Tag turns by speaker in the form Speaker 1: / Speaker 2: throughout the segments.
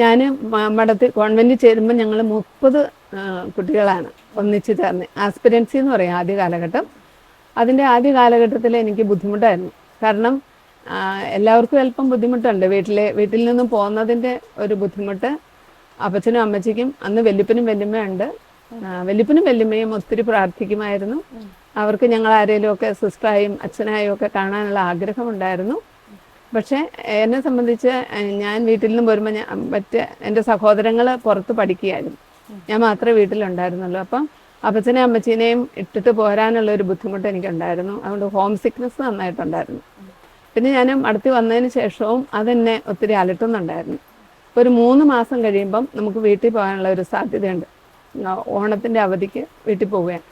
Speaker 1: ഞാൻ മഠത്തിൽ കോൺവെന്റിൽ ചേരുമ്പോൾ ഞങ്ങൾ മുപ്പത് കുട്ടികളാണ് ഒന്നിച്ച് ചേർന്ന്. ആസ്പിരൻസി എന്ന് പറയും ആദ്യ കാലഘട്ടം. അതിന്റെ ആദ്യ കാലഘട്ടത്തിൽ എനിക്ക് ബുദ്ധിമുട്ടായിരുന്നു. കാരണം എല്ലാവർക്കും അല്പം ബുദ്ധിമുട്ടുണ്ട്. വീട്ടിലെ വീട്ടിൽ നിന്നും പോകുന്നതിന്റെ ഒരു ബുദ്ധിമുട്ട്. അപ്പച്ചനും അമ്മച്ചിക്കും അന്ന് വല്യമ്മയുണ്ട് ഉണ്ട്. വല്യപ്പനും വല്യമ്മയും ഒത്തിരി പ്രാർത്ഥിക്കുമായിരുന്നു. അവർക്ക് ഞങ്ങൾ ആരെങ്കിലുമൊക്കെ സിസ്റ്ററായും അച്ഛനായും ഒക്കെ കാണാനുള്ള ആഗ്രഹമുണ്ടായിരുന്നു. പക്ഷേ എന്നെ സംബന്ധിച്ച് ഞാൻ വീട്ടിൽ നിന്ന് വരുമ്പോൾ ഞാൻ മറ്റ് എന്റെ സഹോദരങ്ങൾ പുറത്ത് പഠിക്കുകയായിരുന്നു. ഞാൻ മാത്രമേ വീട്ടിലുണ്ടായിരുന്നുള്ളൂ. അപ്പം അപ്പച്ചനെയും അമ്മച്ചീനെയും ഇട്ടിട്ട് പോരാനുള്ള ഒരു ബുദ്ധിമുട്ട് എനിക്കുണ്ടായിരുന്നു. അതുകൊണ്ട് ഹോം സിക്നസ് നന്നായിട്ടുണ്ടായിരുന്നു. പിന്നെ ഞാൻ അടുത്ത് വന്നതിന് ശേഷവും അതെന്നെ ഒത്തിരി അലട്ടുന്നുണ്ടായിരുന്നു. ഒരു മൂന്ന് മാസം കഴിയുമ്പം നമുക്ക് വീട്ടിൽ പോകാനുള്ള ഒരു സാധ്യതയുണ്ട്. ഓണത്തിന്റെ അവധിക്ക് വീട്ടിൽ പോവുകയാണ്.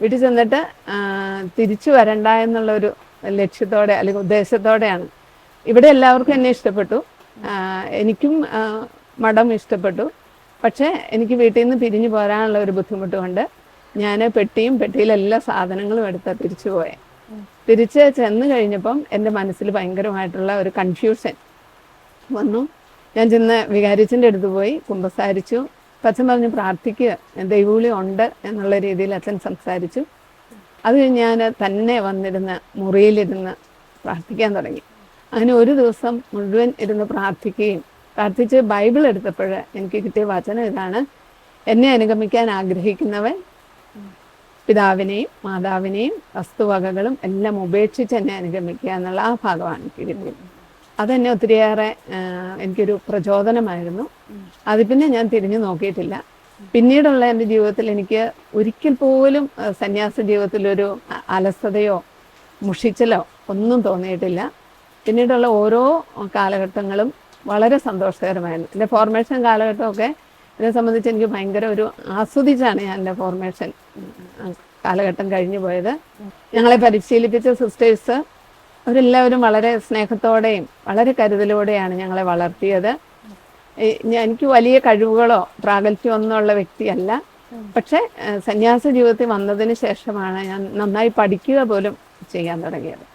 Speaker 1: വീട്ടിൽ ചെന്നിട്ട് തിരിച്ചു വരണ്ട എന്നുള്ള ഒരു ലക്ഷ്യത്തോടെ അല്ലെങ്കിൽ ഉദ്ദേശത്തോടെയാണ് ഇവിടെ എല്ലാവർക്കും എന്നെ ഇഷ്ടപ്പെട്ടു. എനിക്കും മഠം ഇഷ്ടപ്പെട്ടു. പക്ഷേ എനിക്ക് വീട്ടിൽ നിന്ന് പിരിഞ്ഞു പോരാനുള്ള ഒരു ബുദ്ധിമുട്ട് കൊണ്ട് ഞാൻ പെട്ടിയും പെട്ടിയിലെല്ലാ സാധനങ്ങളും എടുത്ത് തിരിച്ചു പോയെ. തിരിച്ച് ചെന്ന് കഴിഞ്ഞപ്പം എന്റെ മനസ്സിൽ ഭയങ്കരമായിട്ടുള്ള ഒരു കൺഫ്യൂഷൻ വന്നു. ഞാൻ ചെന്ന് വികാരിച്ചന്റെ അടുത്ത് പോയി കുമ്പസാരിച്ചു. അച്ഛൻ പറഞ്ഞു പ്രാർത്ഥിക്കുക ദൈവവിളി ഉണ്ട് എന്നുള്ള രീതിയിൽ അച്ഛൻ സംസാരിച്ചു. അത് കഴിഞ്ഞ് ഞാൻ തന്നെ വന്നിരുന്ന് മുറിയിലിരുന്ന് പ്രാർത്ഥിക്കാൻ തുടങ്ങി. അങ്ങനെ ഒരു ദിവസം മുഴുവൻ ഇരുന്ന് പ്രാർത്ഥിക്കുകയും പ്രാർത്ഥിച്ച് ബൈബിൾ എടുത്തപ്പോൾ എനിക്ക് കിട്ടിയ വചനം ഇതാണ്. എന്നെ അനുഗമിക്കാൻ ആഗ്രഹിക്കുന്നവൻ പിതാവിനെയും മാതാവിനെയും വസ്തുവകകളും എല്ലാം ഉപേക്ഷിച്ച് എന്നെ അനുഗമിക്കുക എന്നുള്ള ആ ഭാഗമാണ് എനിക്ക് കിട്ടിയത് അതെന്നെ ഒത്തിരിയേറെ എനിക്കൊരു പ്രചോദനമായിരുന്നു. അത് പിന്നെ ഞാൻ തിരിഞ്ഞു നോക്കിയിട്ടില്ല. പിന്നീടുള്ള എന്റെ ജീവിതത്തിൽ എനിക്ക് ഒരിക്കൽ പോലും സന്യാസ ജീവിതത്തിലൊരു അലസതയോ മുഷിച്ചലോ ഒന്നും തോന്നിയിട്ടില്ല. പിന്നീടുള്ള ഓരോ കാലഘട്ടങ്ങളും വളരെ സന്തോഷകരമായിരുന്നു. എന്റെ ഫോർമേഷൻ കാലഘട്ടമൊക്കെ എന്നെ സംബന്ധിച്ച് എനിക്ക് ഭയങ്കര ഒരു ആസ്വദിച്ചാണ് ഞാൻ എന്റെ ഫോർമേഷൻ കാലഘട്ടം കഴിഞ്ഞു പോയത്. ഞങ്ങളെ പരിശീലിപ്പിച്ച സിസ്റ്റേഴ്സ് അവരെല്ലാവരും വളരെ സ്നേഹത്തോടെയും വളരെ കരുതലോടെയാണ് ഞങ്ങളെ വളർത്തിയത്. എനിക്ക് വലിയ കഴിവുകളോ പ്രാഗൽഭ്യമൊന്നും ഉള്ള വ്യക്തിയല്ല. പക്ഷെ സന്യാസ ജീവിതത്തിൽ വന്നതിന് ശേഷമാണ് ഞാൻ നന്നായി പഠിക്കുക പോലും ചെയ്യാൻ തുടങ്ങിയത്.